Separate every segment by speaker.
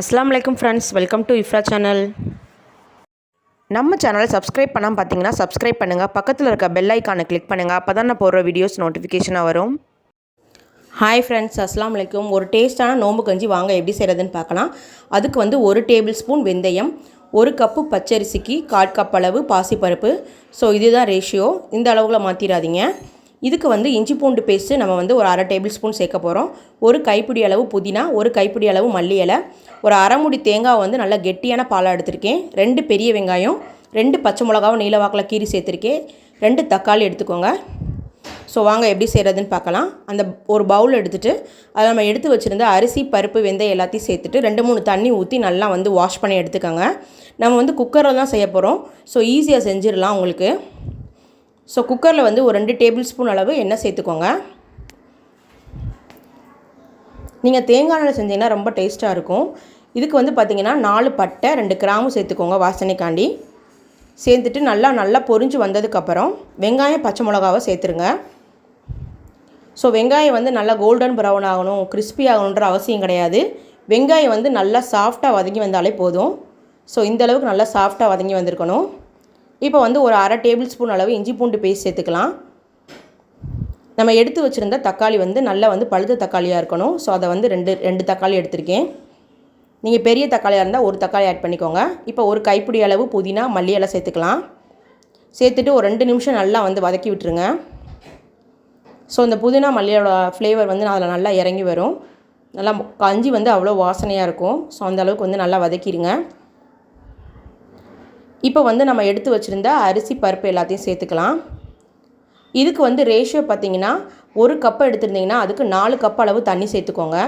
Speaker 1: அஸ்ஸலாமு அலைக்கும் friends welcome to Ifra channel நம்ம சேனலை சப்ஸ்கிரைப் பண்ணாமல் பார்த்தீங்கன்னா சப்ஸ்கிரைப் பண்ணுங்கள் பக்கத்தில் இருக்க பெல் ஐக்கானை கிளிக் பண்ணுங்கள் அப்போ தான் நான் போடுற வீடியோஸ் நோட்டிஃபிகேஷனாக வரும். ஹாய் ஃப்ரெண்ட்ஸ் அஸ்ஸலாமு அலைக்கும். ஒரு டேஸ்ட்டான நோம்பு கஞ்சி வாங்க எப்படி செய்கிறதுன்னு பார்க்கலாம். அதுக்கு வந்து ஒரு டேபிள் ஸ்பூன் வெந்தயம் ஒரு கப்பு பச்சரிசிக்கு கால் கப் அளவு பாசிப்பருப்பு. ஸோ இதுதான் ரேஷியோ இந்த அளவுகளை மாற்றிடாதீங்க இதுக்கு வந்து இஞ்சி பூண்டு பேஸ்ட்டு நம்ம வந்து ஒரு அரை டேபிள் ஸ்பூன் சேர்க்க போகிறோம் ஒரு கைப்பிடி அளவு புதினா ஒரு கைப்பிடி அளவு மல்லி இலை ஒரு அரைமுடி தேங்காய் வந்து நல்லா கெட்டியான பாலாக எடுத்திருக்கேன். ரெண்டு பெரிய வெங்காயம் ரெண்டு பச்சை மிளகாவும் நீலவாக்கில் கீரி சேர்த்துருக்கேன். ரெண்டு தக்காளி எடுத்துக்கோங்க. ஸோ வாங்க எப்படி செய்கிறதுன்னு பார்க்கலாம். அந்த ஒரு பவுல் எடுத்துகிட்டு அதை நம்ம எடுத்து வச்சுருந்த அரிசி பருப்பு வெந்தயம் எல்லாத்தையும் சேர்த்துட்டு ரெண்டு மூணு தண்ணி ஊற்றி நல்லா வந்து வாஷ் பண்ணி எடுத்துக்கோங்க. நம்ம வந்து குக்கரில் தான் செய்ய போகிறோம் ஸோ ஈஸியாக செஞ்சிடலாம் உங்களுக்கு. ஸோ குக்கரில் வந்து ஒரு ரெண்டு டேபிள் ஸ்பூன் அளவு எண்ணெய் சேர்த்துக்கோங்க. நீங்கள் தேங்காய் எண்ணெய் செஞ்சீங்கன்னா ரொம்ப டேஸ்ட்டாக இருக்கும். இதுக்கு வந்து பார்த்திங்கன்னா நாலு பட்டை ரெண்டு கிராமும் சேர்த்துக்கோங்க வாசனைக்காண்டி. சேர்த்துட்டு நல்லா நல்லா பொரிஞ்சு வந்ததுக்கப்புறம் வெங்காயம் பச்சை மிளகாவை சேர்த்துருங்க. ஸோ வெங்காயம் வந்து நல்லா கோல்டன் ப்ரௌன் ஆகணும் கிறிஸ்பி ஆகணுன்ற அவசியம் கிடையாது. வெங்காயம் வந்து நல்லா சாஃப்டாக வதங்கி வந்தாலே போதும். ஸோ இந்த அளவுக்கு நல்லா சாஃப்டாக வதங்கி வந்திருக்கணும். இப்போ வந்து ஒரு அரை டேபிள் ஸ்பூன் அளவு இஞ்சி பூண்டு பேஸ்ட் சேர்த்துக்கலாம். நம்ம எடுத்து வச்சுருந்த தக்காளி வந்து நல்லா வந்து பழுத்த தக்காளியாக இருக்கணும். ஸோ அதை வந்து ரெண்டு ரெண்டு தக்காளி எடுத்திருக்கேன். நீங்கள் பெரிய தக்காளியாக இருந்தால் ஒரு தக்காளி ஆட் பண்ணிக்கோங்க. இப்போ ஒரு கைப்பிடி அளவு புதினா மல்லி எல்லாம் சேர்த்துக்கலாம். சேர்த்துட்டு ஒரு ரெண்டு நிமிஷம் நல்லா வந்து வதக்கி விட்டுருங்க. ஸோ இந்த புதினா மல்லியோட ஃப்ளேவர் வந்து அதில் நல்லா இறங்கி வரும். நல்லா கஞ்சி வந்து அவ்வளோ வாசனையாக இருக்கும். ஸோ அந்தளவுக்கு வந்து நல்லா வதக்கிடுங்க. இப்போ வந்து நம்ம எடுத்து வச்சுருந்த அரிசி பருப்பு எல்லாத்தையும் சேர்த்துக்கலாம். இதுக்கு வந்து ரேஷியோ பார்த்தீங்கன்னா ஒரு கப்பு எடுத்துருந்தீங்கன்னா அதுக்கு நாலு கப் அளவு தண்ணி சேர்த்துக்கோங்க.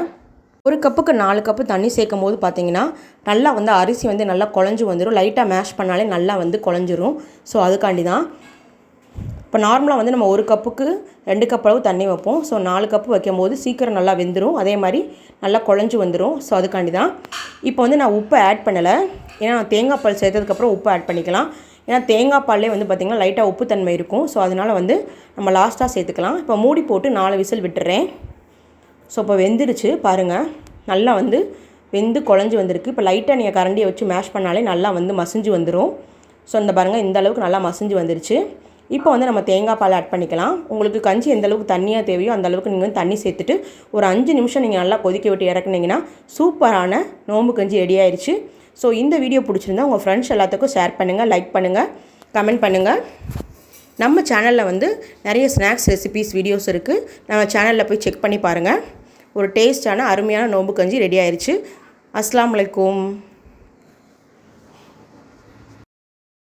Speaker 1: ஒரு கப்புக்கு நாலு கப்பு தண்ணி சேர்க்கும் போது பார்த்தீங்கன்னா நல்லா வந்து அரிசி வந்து நல்லா குழஞ்சி வந்துடும் லைட்டாக மேஷ் பண்ணாலே நல்லா வந்து குழஞ்சிரும். ஸோ அதுக்காண்டி தான் இப்போ நார்மலாக வந்து நம்ம ஒரு கப்புக்கு ரெண்டு கப் அளவு தண்ணி வைப்போம். ஸோ நாலு கப்பு வைக்கும் போது சீக்கிரம் நல்லா வெந்துடும் அதே மாதிரி நல்லா குழஞ்சி வந்துடும் ஸோ அதுக்காண்டி தான். இப்போ வந்து நான் உப்பு ஆட் பண்ணலை. ஏன்னா தேங்காய் பால் சேர்த்ததுக்கப்புறம் உப்பு ஆட் பண்ணிக்கலாம். ஏன்னா தேங்காய் பால்லே வந்து பார்த்திங்கன்னா லைட்டாக உப்பு தன்மை இருக்கும். ஸோ அதனால் வந்து நம்ம லாஸ்ட்டாக சேர்த்துக்கலாம். இப்போ மூடி போட்டு நாலு விசில் விட்டுறேன். ஸோ இப்போ வெந்துருச்சு. பாருங்கள் நல்லா வந்து வெந்து குழஞ்சி வந்திருக்கு. இப்போ லைட்டாக நீங்கள் கரண்டியை வச்சு மேஷ் பண்ணாலே நல்லா வந்து மசிஞ்சு வந்துடும் ஸோ இந்த பாருங்கள் இந்த அளவுக்கு நல்லா மசிஞ்சு வந்துருச்சு. இப்போ வந்து நம்ம தேங்காய் பால் ஆட் பண்ணிக்கலாம். உங்களுக்கு கஞ்சி எந்த அளவுக்கு தண்ணியாக தேவையோ அந்த அளவுக்கு நீங்கள் வந்து தண்ணி சேர்த்துட்டு ஒரு அஞ்சு நிமிஷம் நீங்கள் நல்லா கொதிக்க விட்டு இறக்குனீங்கன்னா சூப்பரான நோம்பு கஞ்சி ரெடி ஆயிடுச்சு ஸோ இந்த வீடியோ பிடிச்சிருந்தா உங்கள் ஃப்ரெண்ட்ஸ் எல்லாத்துக்கும் ஷேர் பண்ணுங்கள் லைக் பண்ணுங்கள் கமெண்ட் பண்ணுங்கள் நம்ம சேனலில் வந்து நிறைய ஸ்நாக்ஸ் ரெசிபீஸ் வீடியோஸ் இருக்குது நம்ம சேனலில் போய் செக் பண்ணி பாருங்கள் ஒரு டேஸ்டான அருமையான நோம்பு கஞ்சி ரெடி ஆயிடுச்சு அஸ்லாம் வலைக்கும்